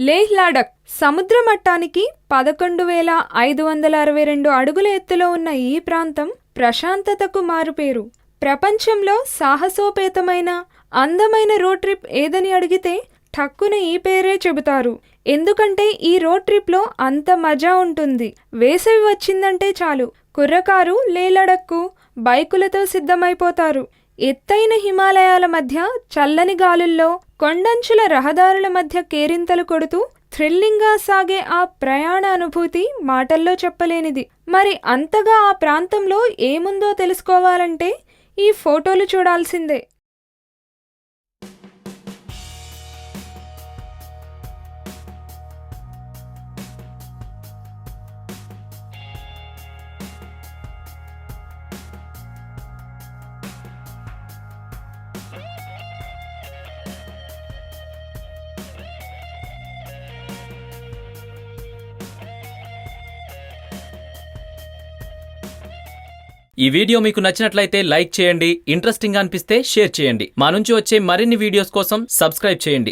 లేహ్ లాడక్ సముద్ర మట్టానికి పదకొండు వేల ఐదు వందల అరవై రెండు అడుగుల ఎత్తులో ఉన్న ఈ ప్రాంతం ప్రశాంతతకు మారుపేరు. ప్రపంచంలో సాహసోపేతమైన అందమైన రోడ్ ట్రిప్ ఏదని అడిగితే ఠక్కున ఈ పేరే చెబుతారు. ఎందుకంటే ఈ రోడ్ ట్రిప్లో అంత మజా ఉంటుంది. వేసవి వచ్చిందంటే చాలు. కుర్రకారు లేలడక్కు బైకులతో సిద్ధమైపోతారు. ఎత్తైన హిమాలయాల మధ్య చల్లని గాలుల్లో కొండంచుల రహదారుల మధ్య కేరింతలు కొడుతూ థ్రిల్లింగ్గా సాగే ఆ ప్రయాణ అనుభూతి మాటల్లో చెప్పలేనిది. మరి అంతగా ఆ ప్రాంతంలో ఏముందో తెలుసుకోవాలంటే ఈ ఫోటోలు చూడాల్సిందే. ఈ వీడియో మీకు నచ్చినట్లయితే లైక్ చేయండి ఇంట్రెస్టింగ్ అనిపిస్తే షేర్ చేయండి. మా నుంచి వచ్చే మరిన్ని వీడియోస్ కోసం సబ్స్క్రైబ్ చేయండి.